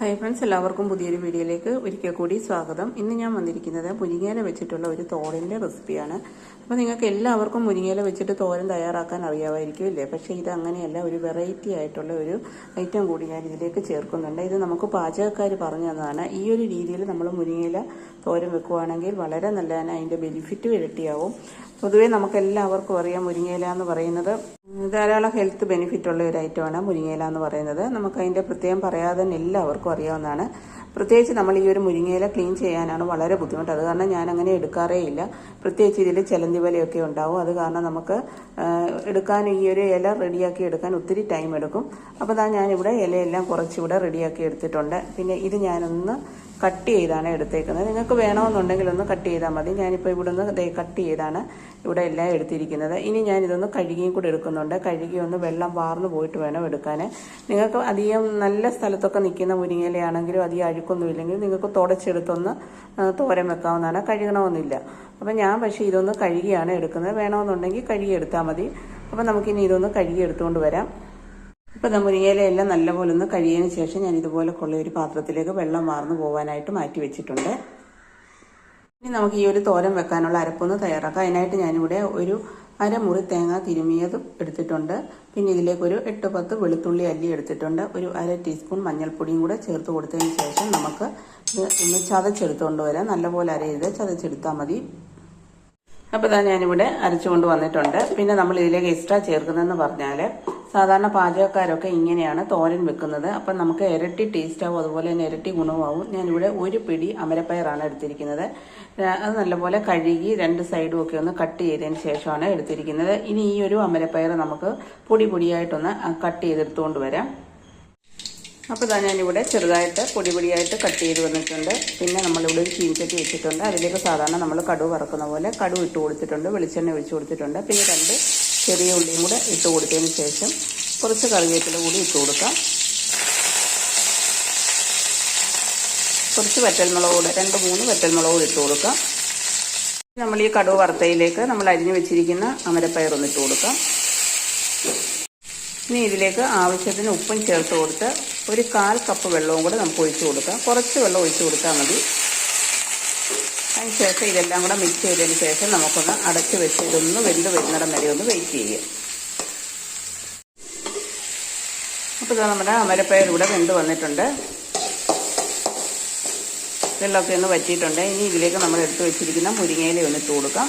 Hi friends എല്ലാവർക്കും പുതിയൊരു വീഡിയോയിലേക്ക് ഒരിക്കൽ കൂടി സ്വാഗതം. ഇന്ന് ഞാൻ വന്നിരിക്കുന്നത് മുരിങ്ങയില വെച്ചിട്ടുള്ള ഒരു തോരന്റെ റെസിപ്പിയാണ്. അപ്പോൾ നിങ്ങൾക്ക് എല്ലാവർക്കും മുരിങ്ങയില വെച്ചിട്ട് തോരൻ തയ്യാറാക്കാൻ അറിയാമായിരിക്കും ഇല്ലേ? പക്ഷേ ഇത് അങ്ങനെയല്ല ഒരു വെറൈറ്റി ആയിട്ടുള്ള ഒരു ഐറ്റം കൂടി ഞാൻ ഇതിലേക്ക് ചേർക്കുന്നുണ്ട്. ഇത് നമുക്ക് പാചകക്കാർ പറഞ്ഞു തന്നതാണ്. ഈ ഒരു രീതിയിൽ നമ്മൾ മുരിങ്ങയില തോരൻ വെക്കുവാണെങ്കിൽ വളരെ നല്ലതാണ് അതിന്റെ ബെനിഫിറ്റ് ഇരട്ടിയാവും. പൊതുവേ നമുക്ക് എല്ലാവർക്കും അറിയാം മുരിങ്ങയില എന്ന് പറയുന്നത് ധാരാളം ഹെൽത്ത് ബെനിഫിറ്റ് ഉള്ള ഒരു ഐറ്റമാണ് മുരിങ്ങയില എന്ന് പറയുന്നത്. നമുക്ക് അതിന്റെ പ്രത്യേകം പറയാതെ തന്നെ എല്ലാവർക്കും അറിയാവുന്നതാണ്. പ്രത്യേകിച്ച് നമ്മൾ ഈ ഒരു മുരിങ്ങയില ക്ലീൻ ചെയ്യാനാണ് വളരെ ബുദ്ധിമുട്ട്. അത് കാരണം ഞാൻ അങ്ങനെ എടുക്കാറേ ഇല്ല. പ്രത്യേകിച്ച് ഇതിൽ ചെലന്തി വലയൊക്കെ ഉണ്ടാവും. അത് കാരണം നമുക്ക് എടുക്കാൻ ഈ ഒരു ഇല റെഡിയാക്കി എടുക്കാൻ ഒത്തിരി ടൈം എടുക്കും അപ്പോൾ അതാ ഞാനിവിടെ ഇലയെല്ലാം കുറച്ചിവിടെ റെഡിയാക്കി എടുത്തിട്ടുണ്ട്. പിന്നെ ഇത് ഞാനൊന്ന് കട്ട് ചെയ്താണ് എടുത്തേക്കുന്നത്. നിങ്ങൾക്ക് വേണമെന്നുണ്ടെങ്കിൽ ഒന്ന് കട്ട് ചെയ്താൽ മതി. ഞാനിപ്പോൾ ഇവിടെ നിന്ന് കട്ട് ചെയ്താണ് ഇവിടെ എല്ലാം എടുത്തിരിക്കുന്നത്. ഇനി ഞാൻ ഇതൊന്ന് കഴുകിയും കൂടെ എടുക്കുന്നുണ്ട്. കഴുകി ഒന്ന് വെള്ളം വാർന്നു പോയിട്ട് വേണം എടുക്കാൻ നിങ്ങൾക്ക് അധികം നല്ല സ്ഥലത്തൊക്കെ നിൽക്കുന്ന മുരിങ്ങയിലയാണെങ്കിലും അധികം അഴുക്കൊന്നും ഇല്ലെങ്കിൽ നിങ്ങൾക്ക് തുടച്ചെടുത്തൊന്ന് തോരം വെക്കാവുന്നതാണ്. കഴുകണമെന്നില്ല. അപ്പം ഞാൻ പക്ഷേ ഇതൊന്ന് കഴുകിയാണ് എടുക്കുന്നത്. വേണമെന്നുണ്ടെങ്കിൽ കഴുകി എടുത്താൽ മതി. അപ്പം നമുക്കിനി ഇതൊന്ന് കഴുകി എടുത്തുകൊണ്ട് വരാം. ഇപ്പം ദാ മുരിങ്ങയിലെല്ലാം നല്ലപോലെ ഒന്ന് കഴിയതിന് ശേഷം ഞാൻ ഇതുപോലെ കൊള്ള ഒരു പാത്രത്തിലേക്ക് വെള്ളം വാർന്നു പോകാനായിട്ട് മാറ്റി വെച്ചിട്ടുണ്ട്. ഇനി നമുക്ക് ഈ ഒരു തോരം വെക്കാനുള്ള അരപ്പൊന്ന് തയ്യാറാക്കാം. അതിനായിട്ട് ഞാനിവിടെ ഒരു അരമുറി തേങ്ങ തിരുമിയതും എടുത്തിട്ടുണ്ട്. പിന്നെ ഇതിലേക്ക് ഒരു എട്ട് പത്ത് വെളുത്തുള്ളി അല്ലി എടുത്തിട്ടുണ്ട്. ഒരു അര ടീസ്പൂൺ മഞ്ഞൾപ്പൊടിയും കൂടെ ചേർത്ത് കൊടുത്തതിന് ശേഷം നമുക്ക് ഒന്ന് ചതച്ചെടുത്തുകൊണ്ട് വരാം. നല്ലപോലെ അരയത് ചതച്ചെടുത്താൽ മതി. അപ്പോൾ ഇതാ ഞാനിവിടെ അരച്ചുകൊണ്ട് വന്നിട്ടുണ്ട്. പിന്നെ നമ്മൾ ഇതിലേക്ക് എക്സ്ട്രാ ചേർക്കുന്നതെന്ന് പറഞ്ഞാൽ സാധാരണ പാചകക്കാരൊക്കെ ഇങ്ങനെയാണ് തോരൻ വെക്കുന്നത്. അപ്പം നമുക്ക് ഇരട്ടി ടേസ്റ്റാവും അതുപോലെ തന്നെ ഇരട്ടി ഗുണമാവും. ഞാനിവിടെ ഒരു പിടി അമരപ്പയറാണ് എടുത്തിരിക്കുന്നത്. അത് നല്ലപോലെ കഴുകി രണ്ട് സൈഡും ഒക്കെ ഒന്ന് കട്ട് ചെയ്തതിന് ശേഷമാണ് എടുത്തിരിക്കുന്നത്. ഇനി ഈ ഒരു അമരപ്പയർ നമുക്ക് പൊടി പൊടിയായിട്ടൊന്ന് കട്ട് ചെയ്തെടുത്തുകൊണ്ട് വരാം. അപ്പോൾ ഇതാ ഞാനിവിടെ ചെറുതായിട്ട് പൊടി പൊടിയായിട്ട് കട്ട് ചെയ്ത് വന്നിട്ടുണ്ട്. പിന്നെ നമ്മളിവിടെ ഒരു ചീനിച്ചട്ടി വെച്ചിട്ടുണ്ട്. അതിലേക്ക് സാധാരണ നമ്മൾ കടുവ് വറക്കുന്ന പോലെ കടുവ് ഇട്ട് കൊടുത്തിട്ടുണ്ട്. വെളിച്ചെണ്ണ ഒഴിച്ച് കൊടുത്തിട്ടുണ്ട്. പിന്നെ രണ്ട് ചെറിയ ഉള്ളിയും കൂടെ ഇട്ട് കൊടുത്തതിന് ശേഷം കുറച്ച് കറിവേപ്പില കൂടി ഇട്ട് കൊടുക്കാം. കുറച്ച് വറ്റൽമുളക് കൂടെ രണ്ട് മൂന്ന് വറ്റൽമുളക് കൂടി ഇട്ട് കൊടുക്കാം. നമ്മൾ ഈ കടുവ വറുത്തയിലേക്ക് നമ്മൾ അരിഞ്ഞു വെച്ചിരിക്കുന്ന അമരപ്പയർ ഒന്ന് ഇട്ട് കൊടുക്കാം. ഇനി ഇതിലേക്ക് ആവശ്യത്തിന് ഉപ്പും ചേർത്ത് കൊടുത്ത് ഒരു കാൽ കപ്പ് വെള്ളവും കൂടെ നമുക്ക് ഒഴിച്ചു കൊടുക്കാം. കുറച്ച് വെള്ളം ഒഴിച്ചു കൊടുത്താൽ മതി. അതിനുശേഷം ഇതെല്ലാം കൂടെ മിക്സ് ചെയ്തതിന് ശേഷം നമുക്കൊന്ന് അടച്ച് വെച്ച് ഇതൊന്ന് വെന്ത് വരുന്നിടം വരെ ഒന്ന് വെയിറ്റ് ചെയ്യുക. അപ്പോൾ ഇതാ നമ്മുടെ അമരപ്പയർ ഇവിടെ വെന്ത് വന്നിട്ടുണ്ട്. വെള്ളമൊക്കെ ഒന്ന് വറ്റിയിട്ടുണ്ട്. ഇനി ഇതിലേക്ക് നമ്മൾ എടുത്ത് വെച്ചിരിക്കുന്ന മുരിങ്ങയില ഒന്ന് കൊടുക്കാം.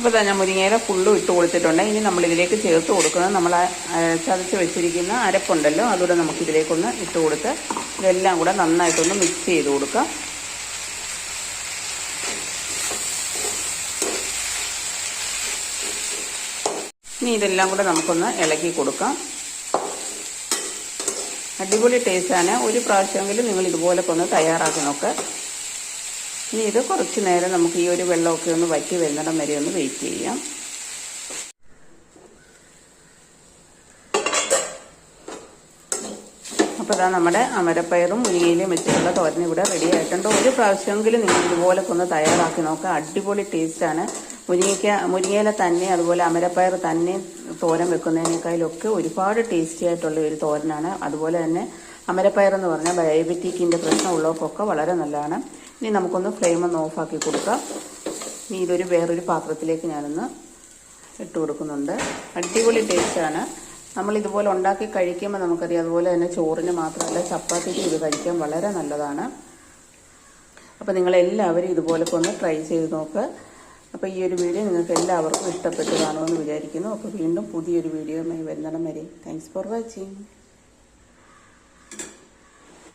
അപ്പോൾ തന്നെ മുരിങ്ങയില ഫുള്ളും ഇട്ട് കൊടുത്തിട്ടുണ്ട്. ഇനി നമ്മളിതിലേക്ക് ചേർത്ത് കൊടുക്കുന്നത് നമ്മൾ ചതച്ച് വെച്ചിരിക്കുന്ന അരപ്പുണ്ടല്ലോ അതുകൂടെ നമുക്കിതിലേക്കൊന്ന് ഇട്ട് കൊടുത്ത് ഇതെല്ലാം കൂടെ നന്നായിട്ടൊന്ന് മിക്സ് ചെയ്ത് കൊടുക്കാം. ഇനി ഇതെല്ലാം കൂടെ നമുക്കൊന്ന് ഇളക്കി കൊടുക്കാം. അടിപൊളി ടേസ്റ്റാണ് ഒരു പ്രാവശ്യമെങ്കിലും നിങ്ങൾ ഇതുപോലൊക്കെ ഒന്ന് തയ്യാറാക്കി നോക്ക്. ഇനി ഇത് കുറച്ച് നേരം നമുക്ക് ഈ ഒരു വെള്ളമൊക്കെ ഒന്ന് വറ്റി വരുന്നിടം വരെ ഒന്ന് വെയിറ്റ് ചെയ്യാം. അപ്പോൾ ഇതാ നമ്മുടെ അമരപ്പയറും മുരിങ്ങയിലും വെച്ചിട്ടുള്ള തോരൻ ഇവിടെ റെഡി ആയിട്ടുണ്ട്. ഒരു പ്രാവശ്യമെങ്കിലും നിങ്ങൾ ഇതുപോലൊക്കെ ഒന്ന് തയ്യാറാക്കി നോക്കുക. അടിപൊളി ടേസ്റ്റാണ് മുരിങ്ങയ്ക്ക മുരിങ്ങയില തന്നെ അതുപോലെ അമരപ്പയർ തന്നെ തോരൻ വെക്കുന്നതിനേക്കാളൊക്കെ ഒരുപാട് ടേസ്റ്റി ആയിട്ടുള്ള ഒരു തോരനാണ്. അതുപോലെ തന്നെ അമരപ്പയർ എന്ന് പറഞ്ഞാൽ ഡയബറ്റിക്കിന്റെ പ്രശ്നമുള്ളവർക്കൊക്കെ വളരെ നല്ലതാണ്. ഇനി നമുക്കൊന്ന് ഫ്ലെയിം ഒന്ന് ഓഫാക്കി കൊടുക്കാം. ഇനി ഇതൊരു വേറൊരു പാത്രത്തിലേക്ക് ഞാനൊന്ന് ഇട്ട് കൊടുക്കുന്നുണ്ട്. അടിപൊളി ടേസ്റ്റാണ് നമ്മൾ ഇതുപോലെ ഉണ്ടാക്കി കഴിക്കുമ്പോൾ നമുക്കറിയാം അതുപോലെ തന്നെ ചോറിന് മാത്രമല്ല ചപ്പാത്തിക്ക് ഇത് കഴിക്കാൻ വളരെ നല്ലതാണ്. അപ്പോൾ നിങ്ങളെല്ലാവരും ഇതുപോലൊക്കെ ഒന്ന് ട്രൈ ചെയ്ത് നോക്ക്. അപ്പോൾ ഈ ഒരു വീഡിയോ നിങ്ങൾക്ക് എല്ലാവർക്കും ഇഷ്ടപ്പെട്ടു കാണുമെന്ന് വിചാരിക്കുന്നു. അപ്പോൾ വീണ്ടും പുതിയൊരു വീഡിയോയുമായി വരുന്നിടം വരെ. Thanks for watching